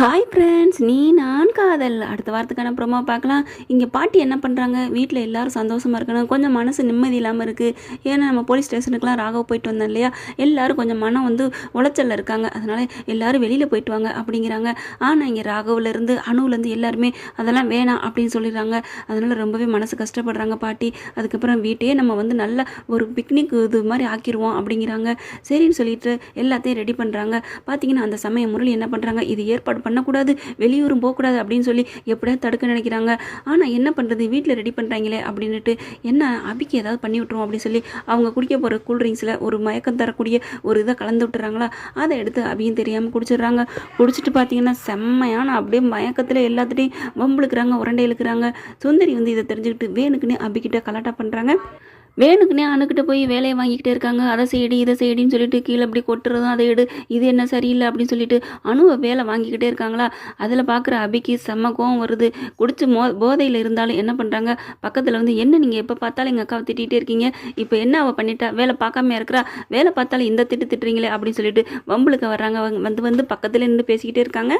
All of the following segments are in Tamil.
ஹாய் ஃப்ரெண்ட்ஸ் நீ நான் காதல். அடுத்த வாரத்துக்கான ப்ரோமோ பார்க்கலாம். இங்கே பாட்டி என்ன பண்ணுறாங்க வீட்டில் எல்லாரும் சந்தோஷமாக இருக்கணும். கொஞ்சம் மனசு நிம்மதி இல்லாமல் இருக்குது ஏன்னா நம்ம போலீஸ் ஸ்டேஷனுக்குலாம் ராகவ் போயிட்டு வந்தோம் இல்லையா? எல்லோரும் கொஞ்சம் மனம் வந்து உளைச்சலில் இருக்காங்க. அதனால் எல்லாரும் வெளியில் போயிட்டு வாங்க அப்படிங்கிறாங்க. ஆனால் இங்கே ராகவ்லேருந்து அணுவிலேருந்து எல்லாருமே அதெல்லாம் வேணாம் அப்படின்னு சொல்லிடுறாங்க. அதனால் ரொம்பவே மனசு கஷ்டப்படுறாங்க பாட்டி. அதுக்கப்புறம் வீட்டையே நம்ம வந்து நல்ல ஒரு பிக்னிக் இது மாதிரி ஆக்கிடுவோம் அப்படிங்கிறாங்க. சரின்னு சொல்லிட்டு எல்லாத்தையும் ரெடி பண்ணுறாங்க பார்த்தீங்கன்னா அந்த சமயம் முரளி என்ன பண்ணுறாங்க இது ஏற்பாடு பண்ணக்கூடாது வெளியூரும் போகக்கூடாது அப்படின்னு சொல்லி எப்படியாவது தடுக்க நினைக்கிறாங்க. ஆனால் என்ன பண்ணுறது வீட்டில் ரெடி பண்ணுறாங்களே அப்படின்னுட்டு என்ன அபிக்கு ஏதாவது பண்ணி விட்ருவோம் அப்படின்னு சொல்லி அவங்க குடிக்க போகிற கூல்ட்ரிங்க்ஸில் ஒரு மயக்கம் தரக்கூடிய ஒரு இதை கலந்து விட்டுறாங்களா? அதை எடுத்து அபியும் தெரியாமல் குடிச்சிடுறாங்க. குடிச்சிட்டு பார்த்தீங்கன்னா செம்மையான அப்படியே மயக்கத்தில் எல்லாத்துட்டையும் வம்புழுக்கிறாங்க உரண்டை இழுக்கிறாங்க சுந்தரி வந்து இதை தெரிஞ்சுக்கிட்டு வேணுக்குன்னு அபிக்கிட்ட கலாட்டா பண்ணுறாங்க வேணுக்குனே அணுக்கிட்ட போய் வேலையை வாங்கிக்கிட்டே இருக்காங்க. அதை செய்யடி இதை செய்யடின்னு சொல்லிட்டு கீழே அப்படி கொட்டுறதும் அதை எடு இது என்ன சரியில்லை அப்படின்னு சொல்லிட்டு அணுவை வேலை வாங்கிக்கிட்டே இருக்காங்களா? அதில் பார்க்குற அபிக்கு செம்ம கோவம் வருது. குடிச்சு மோ போதையில் இருந்தாலும் என்ன பண்ணுறாங்க பக்கத்தில் வந்து என்ன நீங்கள் எப்போ பார்த்தாலும் எங்கள் அக்காவை திட்டிகிட்டே இருக்கீங்க? இப்போ என்ன அவள் பண்ணிட்டா? வேலை பார்க்காம இருக்கிறா? வேலை பார்த்தாலும் இந்த திட்டு திட்டுறீங்களே? அப்படின்னு சொல்லிட்டு வம்புளுக்கு வர்றாங்க. வந்து வந்து பக்கத்தில் நின்று பேசிக்கிட்டே இருக்காங்க.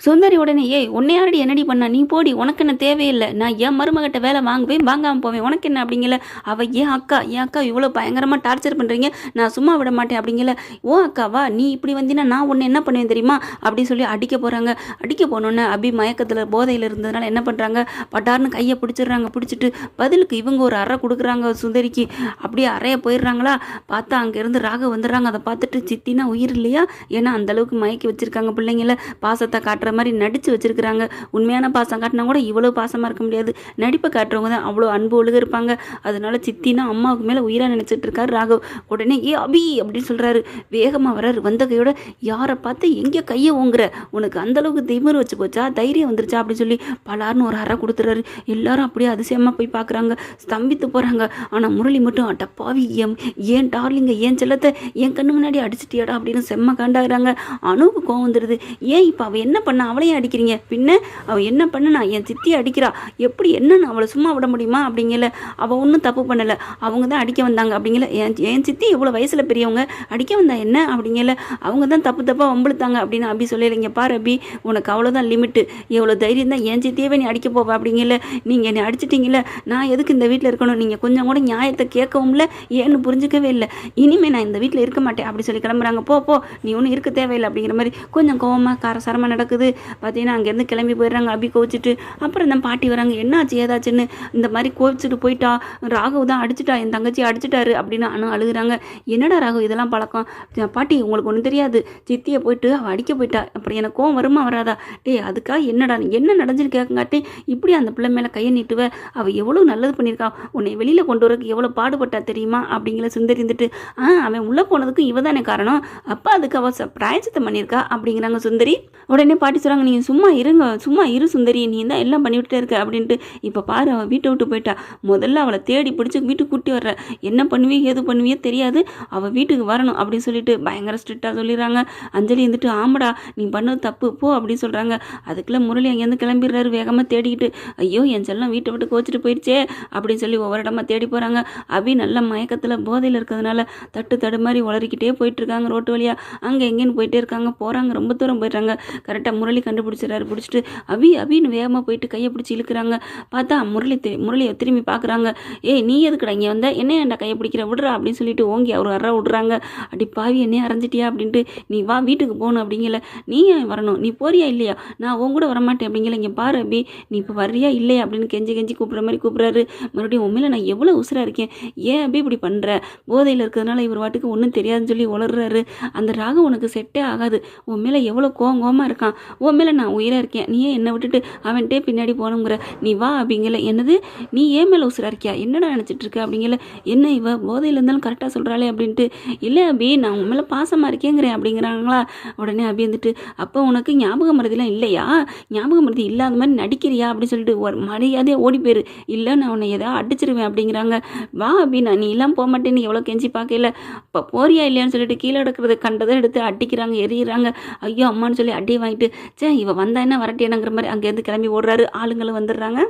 சுந்தரி உடனே ஏய் உன்னை யாரடி என்னடி பண்ணா? நீ போடி உனக்கு என்ன தேவையில்லை. நான் என் மருமகிட்ட வேலை வாங்குவேன் வாங்காமல் போவேன். உனக்கு என்ன அப்படிங்கல? அவள் ஏன் அக்கா? என் அக்கா இவ்வளோ பயங்கரமாக டார்ச்சர் பண்ணுறீங்க நான் சும்மா விட மாட்டேன் அப்படிங்கல. ஓ அக்காவா நீ இப்படி வந்தீங்கன்னா நான் உன்னை என்ன பண்ணுவேன் தெரியுமா? அப்படின்னு சொல்லி அடிக்க போகிறாங்க அடிக்க போனோன்னே அபி மயக்கத்தில் போதையில் இருந்ததுனால என்ன பண்ணுறாங்க பட்டார்னு கையை பிடிச்சிடுறாங்க. பிடிச்சிட்டு பதிலுக்கு இவங்க ஒரு அறை கொடுக்குறாங்க சுந்தரிக்கு. அப்படியே அறைய போயிடுறாங்களா? பார்த்தா அங்கேருந்து ராக வந்துடுறாங்க. அதை பார்த்துட்டு சித்தினா உயிர் இல்லையா? ஏன்னா அந்த அளவுக்கு மயக்கி வச்சிருக்காங்க பிள்ளைங்கள. பாசத்தை காட்டுற மாதிரி நடித்து வச்சிருக்கிறாங்க. உண்மையான பாசம் காட்டினா கூட இவ்வளோ பாசமாக இருக்க முடியாது. நடிப்பை காட்டுறவங்க தான் அவ்வளோ அன்பு ஒழுக இருப்பாங்க. அதனால சித்தினா அம்மாவுக்கு மேலே உயிராக நினச்சிட்டு இருக்காரு ராகவ். உடனே ஏ அபி அப்படின்னு சொல்கிறாரு வேகமாக வர்றாரு. வந்த கையோட யாரை பார்த்து எங்கே கையை ஓங்குற? உனக்கு அந்தளவுக்கு திமிர் வச்சு போச்சா? தைரியம் வந்துருச்சா? அப்படின்னு சொல்லி பலார்னு ஒரு அறை கொடுத்துறாரு. எல்லாரும் அப்படியே அதிசயமாக போய் பார்க்குறாங்க ஸ்தம்பித்து போகிறாங்க ஆனால் முரளி மட்டும் அடப்பாவி பாவி ஏன் டார்லிங்க ஏன் செல்லத்தை? என் கண்ணு முன்னாடி அடிச்சிட்டியாடா? அப்படின்னு செம்ம காண்டாகிறாங்க. அணுவுக்கு கோவம் வந்துடுது ஏன் இப்போ அவள் என்ன பண்ண அவளையும் அடிக்கிறீங்க. பின்ன அவள் என்ன பண்ணனா என் சித்தியை அடிக்கிறா. எப்படி என்னன்னு அவளை சும்மா விட முடியுமா அப்படிங்கல அவள் ஒன்றும் தப்பு பண்ணலை. அவங்க தான் அடிக்க வந்தாங்க அப்படிங்கல என் என் சித்தி இவ்வளோ வயசில் பெரியவங்க அடிக்க வந்தா என்ன அப்படிங்கல அவங்க தான் தப்பு தப்பாக வம்பிழுத்தாங்க அப்படின்னு அபி சொல்லலைங்க பாரு அபி உனக்கு அவ்வளோதான் லிமிட்டு எவ்வளோ தைரியம் தான் என் சித்தியவே நீ அடிக்க போவா அப்படிங்கல. நீங்கள் என்னை அடிச்சிட்டீங்கல்ல நான் எதுக்கு இந்த வீட்டில் இருக்கணும்? நீங்கள் கொஞ்சம் கூட நியாயத்தை கேட்கவும்ல ஏன்னு புரிஞ்சுக்கவே இல்லை. இனிமே நான் இந்த வீட்டில் இருக்க மாட்டேன். அப்படி சொல்லி கிளம்புறாங்க. போ போ நீ ஒன்றும் இருக்க தேவையில்லை அப்படிங்கிற மாதிரி கொஞ்சம் கோவமாக காரசாரமாக நடக்குது. பார்த்தீங்கன்னா அங்கேருந்து கிளம்பி போயிடுறாங்க. அபி கோவிச்சிட்டு அப்புறம் இந்த பாட்டி வராங்க. என்னாச்சு? ஏதாச்சுன்னு? இந்த மாதிரி கோவிச்சிட்டு போயிட்டா. ராகவ் தான் அடிச்சிட்டா. என் தங்கச்சி அடிச்சிட்டாரு. அப்படின்னு அண்ணா அழுகுறாங்க. என்னடா ராகவ்? இதெல்லாம் பழக்கம். பாட்டி உங்களுக்கு ஒன்றும் தெரியாது. சித்தியை போயிட்டு அவள் அடிக்க போயிட்டா. அப்புறம் எனக்கு கோவம் வருமா வராதா? டேய் அதுக்காக என்னடா நீ? என்ன நடந்துன்னு கேட்கங்காட்டி இப்படி அந்த பிள்ளை மேலே கையை நீட்டுவ? அவள் எவ்வளோ நல்லது பண்ணியிருக்கா. உன்னை வெளியில் கொண்டு வரக்கு எவ்வளோ பாடுபட்டா தெரியுமா? அப்படிங்கிற சுந்தரி இருந்துட்டு ஆ அவன் உள்ளே போனதுக்கு இவ தானே காரணம். அப்பா அதுக்கு அவள் பிராயசத்தை பிராயச்சித்தம் பண்ணியிருக்கா. அப்படிங்கிறாங்க சுந்தரி. உடனே பாட்டி சொல்கிறாங்க நீங்கள் சும்மா இருங்க சும்மா இரு சுந்தரி நீ தான் எல்லாம் பண்ணிவிட்டே இருக்க அப்படின்ட்டு இப்போ பாரு அவள் வீட்டை விட்டு போயிட்டா. முதல்ல அவளை தேடி பிடிச்சி வீட்டுக்கு கூட்டி வர்ற. என்ன பண்ணுவியோ ஏது பண்ணுவியோ தெரியாது. அவள் வீட்டுக்கு வரணும் அப்படின்னு சொல்லிட்டு பயங்கர ஸ்ட்ரிக்டாக சொல்லிடுறாங்க. அஞ்சலி இருந்துட்டு ஆமாடா நீ பண்ணது தப்பு போ அப்படின்னு சொல்கிறாங்க அதுக்குள்ளே முரளி அங்கேருந்து கிளம்பிடுறாரு வேகமாக தேடிக்கிட்டு. ஐயோ என் செல்லம் வீட்டை விட்டு கோச்சிட்டு போயிடுச்சே அப்படின்னு சொல்லி ஒவ்வொரு இடமா தேடி போகிறாங்க அபி நல்ல மயக்கத்தில் போதையில் இருக்கிறதுனால தட்டு தடு மாதிரி உளறிக்கிட்டே போயிட்டு இருக்காங்க ரோட்டு வழியாக அங்கே எங்கேன்னு போயிட்டே இருக்காங்க. போகிறாங்க ரொம்ப தூரம் போயிடுறாங்க. கரெக்டாக முரளி கண்டுபிடிச்சிடறாரு. பிடிச்சிட்டு அபி அபின்னு வேகமாக போயிட்டு கையை பிடிச்சி இழுக்கிறாங்க. பார்த்தா முரளி திரு முரளியை திரும்பி பார்க்குறாங்க ஏய் நீ எதுக்குடா இங்கே வந்த? என்ன ஏன்டா கையை பிடிக்கிற? விடுறா அப்படின்னு சொல்லிட்டு ஓங்கி அவர் அற விடுறாங்க. அப்படி பாவி என்னையே அரைஞ்சிட்டியா அப்படின்ட்டு நீ வா வீட்டுக்கு போகணும் அப்படிங்கல. நீ ஏன் வரணும்? நீ போறியா இல்லையா? நான் உன் கூட வரமாட்டேன் அப்படிங்கல. இங்கே பாரு அபி நீ இப்போ வர்றியா இல்லையா? அப்படின்னு கெஞ்சி கெஞ்சி கூப்பிட்ற மாதிரி கூப்பிட்றாரு. மறுபடியும் உண்மையில நான் எவ்வளோ உசுராக இருக்கேன்? ஏன் அபி இப்படி பண்ணுற போதையில் இருக்கிறதுனால இவர் வாட்டுக்கு ஒன்றும் தெரியாதுன்னு சொல்லி உளர்றாரு. அந்த ராகம் உனக்கு செட்டே ஆகாது. உன் மேலே எவ்வளோ கோவம் கோவமாக இருக்கான். உன் மேலே நான் உயிராக இருக்கேன். நீ ஏன் என்னை விட்டுட்டு அவன்கிட்டே பின்னாடி போகணுங்கிற. நீ வா அப்படிங்கல. என்னது? நீ ஏன் மேலே உசுரா இருக்கியா? என்னடா நினச்சிட்டு இருக்க அப்படிங்கல. என்ன இவ போதையில் இருந்தாலும் கரெக்டாக சொல்கிறாளே அப்படின்ட்டு. இல்லை அபி நான் உன் மேலே பாசமாக இருக்கேங்கிறேன் அப்படிங்கிறாங்களா? உடனே அபி வந்துட்டு அப்போ உனக்கு ஞாபக மருதிலாம் இல்லையா? ஞாபக மருதி இல்லாத மாதிரி நடிக்கிறியா அப்படின்னு சொல்லிட்டு ஒரு மரியாதையாக ஓடி போயிரு. இல்லை நான் உன்னை ஏதாவது அடிச்சிருவேன் அப்படிங்கிறாங்க. வா அபி நான் நீ எல்லாம் போக மாட்டேன்னு எவ்வளோ கெஞ்சி பார்க்கல. இப்போ போறியா இல்லையான்னு சொல்லிட்டு கீழே எடுக்கிறது கண்டதை எடுத்து அடிக்கிறாங்க எறிகிறாங்க ஐயோ அம்மான்னு சொல்லி அடி வாங்கிட்டு சே இவன் வந்தா என்ன வரட்டேனுங்கிற மாதிரி அங்கேருந்து கிளம்பி ஓடுறாரு. ஆளுங்களும் வந்துடுறாங்க.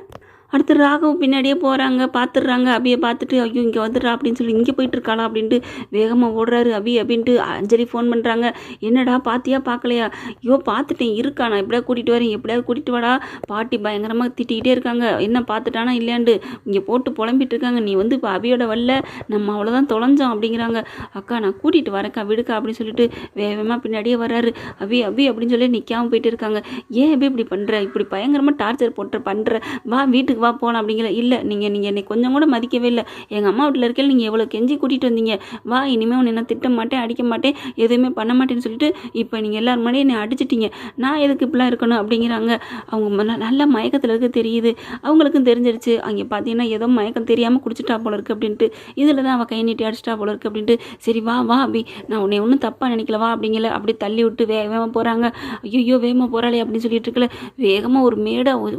அடுத்து ராகவும் பின்னாடியே போகிறாங்க பார்த்துடுறாங்க அபியை பார்த்துட்டு ஐயோ இங்கே வந்துடுறா அப்படின்னு சொல்லி இங்கே போயிட்டு இருக்காளா அப்படின்ட்டு வேகமாக ஓடுறாரு அபி. அப்படின்ட்டு அஞ்சலி ஃபோன் பண்ணுறாங்க என்னடா பார்த்தியா பார்க்கலையா? ஐயோ பார்த்துட்டேன். இருக்கா? நான் எப்படியா கூட்டிகிட்டு வரேன். எப்படியாவது கூட்டிகிட்டு வாடா. பாட்டி பயங்கரமாக திட்டிக்கிட்டே இருக்காங்க. என்ன பார்த்துட்டானா இல்லையாண்டு இங்கே போட்டு புலம்பிட்டு இருக்காங்க நீ வந்து இப்போ அபியோட வரல. நம்ம அவ்வளோதான் தொலைஞ்சோம் அப்படிங்கிறாங்க. அக்கா நான் கூட்டிகிட்டு வரேக்கா விடுக்கா அப்படின்னு சொல்லிட்டு வேகமாக பின்னாடியே வர்றாரு. அபி அபி அப்படின்னு சொல்லி நிற்காம போயிட்டு இருக்காங்க. ஏன் அபி இப்படி பண்ணுற இப்படி பயங்கரமாக டார்ச்சர் போட்டு பண்ணுற வா வீட்டுக்கு வா போகலாம் அப்படிங்கிற இல்லை. நீங்கள் நீங்கள் என்னை கொஞ்சம் கூட மதிக்கவே இல்லை. எங்கள் அம்மா வீட்டில் இருக்கையில் நீங்கள் எவ்வளோ கெஞ்சி கூட்டிகிட்டு வந்தீங்க. வா இனிமேல் உன்னை என்ன திட்ட மாட்டேன் அடிக்க மாட்டேன் எதுவுமே பண்ண மாட்டேன்னு சொல்லிட்டு இப்போ நீங்கள் எல்லார் முன்னாடி என்னை அடிச்சிட்டீங்க. நான் எதுக்கு இப்படிலாம் இருக்கணும் அப்படிங்கிறாங்க. அவங்க நல்ல மயக்கத்தில் இருக்க தெரியுது. அவங்களுக்கும் தெரிஞ்சிருச்சு. அங்கே பார்த்தீங்கன்னா ஏதோ மயக்கம் தெரியாமல் குடிச்சிட்டா போல இருக்கு அப்படின்ட்டு. இதில் தான் அவள் கை நீட்டி அடிச்சிட்டா போல இருக்கு அப்படின்ட்டு. சரி வா வா அப்படி நான் உன்னை ஒன்றும் தப்பாக நினைக்கல வா அப்படிங்கல. அப்படி தள்ளி விட்டு வே வேகமாக போகிறாங்க ஐயோ வேகமாக போகிறாளே அப்படின்னு சொல்லிட்டு இருக்கல. வேகமாக ஒரு மேடை உ-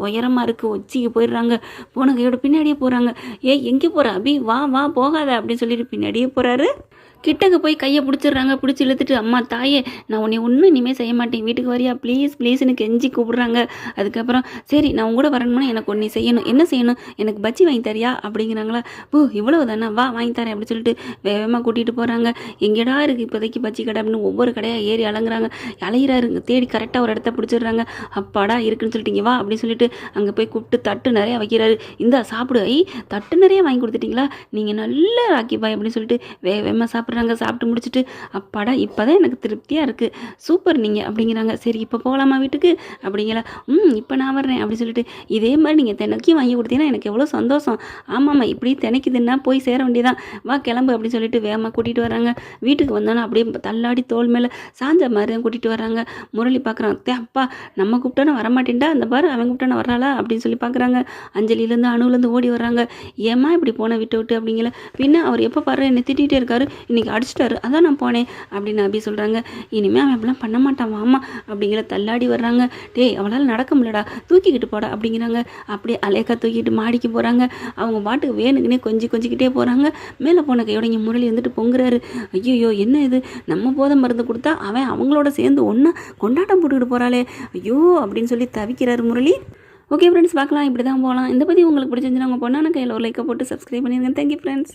இருக்குது உச்சிக்கு போயிடுறாங்க. போன கையோட பின்னாடியே போகிறாங்க ஏய் எங்கே போகிற அபி வா வா போகாத அப்படின்னு சொல்லிட்டு பின்னாடியே போகிறாரு கிட்டக்க போய் கையை பிடிச்சிடுறாங்க பிடிச்சி இழுத்துட்டு அம்மா தாயே நான் உன்னை ஒன்றும் இனிமேல் செய்ய மாட்டேன். வீட்டுக்கு வரியா? ப்ளீஸ் ப்ளீஸ்னு கெஞ்சி கூப்பிடுறாங்க. அதுக்கப்புறம் சரி நான் உங்க கூட வரணும்னா எனக்கு ஒன்று செய்யணும். என்ன செய்யணும்? எனக்கு பஜ்ஜி வாங்கி தரியா? அப்படிங்கிறாங்களா. ஓ இவ்வளவு தானே வா வாங்கி தரேன் அப்படின்னு சொல்லிட்டு வேகமாக கூட்டிகிட்டு போகிறாங்க எங்கேடா இருக்குது இப்போதைக்கு பஜ்ஜி கடை? அப்படின்னு ஒவ்வொரு கடையாக ஏறி அலங்குறாங்க. அலையிறாருங்க தேடி கரெக்டாக ஒரு இடத்த பிடிச்சிடுறாங்க. அப்பாடா இருக்குன்னு சொல்லிட்டீங்க வா அப்படின்னு சொல்லிட்டு அங்கே போய் கூப்பிட்டு தட்டு நிறையா வைக்கிறாரு. இந்தா சாப்பிடு. ஐ தட்டு நிறைய வாங்கி கொடுத்துட்டீங்களா? நீங்கள் நல்ல ராக்கி பாய் அப்படின்னு சொல்லிட்டு வேகமாக வேகமாக சாப்பிட்றாங்க சாப்பிட்டு முடிச்சுட்டு அப்பாடா இப்போ தான் எனக்கு திருப்தியாக இருக்குது சூப்பர் நீங்கள் அப்படிங்கிறாங்க. சரி இப்போ போகலாமா வீட்டுக்கு? அப்படிங்களா. ம் இப்போ நான் வர்றேன் அப்படின்னு சொல்லிட்டு இதே மாதிரி நீங்கள் தினைக்கும் வாங்கி கொடுத்தீங்கன்னா எனக்கு எவ்வளோ சந்தோஷம். ஆமாம்மா இப்படி தினைக்குதுன்னா போய் சேர வேண்டியதான் வா கிளம்பு அப்படின்னு சொல்லிட்டு வேகமாக கூட்டிகிட்டு வராங்க வீட்டுக்கு வந்தோன்னா அப்படியே தள்ளாடி தோல் மேலே சாஞ்ச மாதிரி தான் கூட்டிகிட்டு வராங்க முரளி பார்க்குறான் தே அப்பா நம்ம கூப்பிட்டோன்னா வரமாட்டேன்டா அந்த பாரு அவன் கூப்பிட்டான வராளா அப்படின்னு சொல்லி பார்க்குறாங்க அஞ்சலிலேருந்து அணுலேருந்து ஓடி வர்றாங்க. ஏம்மா இப்படி போன விட்டு விட்டு அப்படிங்கல. பின்ன அவர் எப்போ பாரு என்னை திட்டிகிட்டே இருக்காரு. இன்னைக்கு அடிச்சிட்டாரு. அதான் நான் போனேன் அப்படின்னு அபி சொல்கிறாங்க இனிமேல் அவன் அப்படிலாம் பண்ண மாட்டான் வாமா அப்படிங்கிற தள்ளாடி வர்றாங்க. டேய் அவளால் நடக்க முடியலடா தூக்கிக்கிட்டு போடா அப்படிங்கிறாங்க. அப்படியே அலேக்கா தூக்கிட்டு மாடிக்கு போகிறாங்க அவங்க பாட்டுக்கு வேணுக்குனே கொஞ்சி கொஞ்சிக்கிட்டே போகிறாங்க மேலே போன கையோட இங்கே முரளி வந்துட்டு பொங்குறாரு. ஐயோ என்ன இது? நம்ம போதை மருந்து கொடுத்தா அவன் அவங்களோட சேர்ந்து ஒன்றா கொண்டாட்டம் போட்டுக்கிட்டு போகிறாளே ஐயோ அப்படின்னு சொல்லி தவிக்கிறாரு முரளி. ஓகே ஃப்ரெண்ட்ஸ் பார்க்கலாம். இப்படி தான் போகலாம். இந்த பற்றி உங்களுக்கு பிடிச்சிருந்துச்சு நாங்கள் பொண்ணான கையில் ஒரு லைக்கை போட்டு சப்ஸ்கிரைப் பண்ணியிருக்கேன் தேங்க்யூ ஃப்ரெண்ட்ஸ்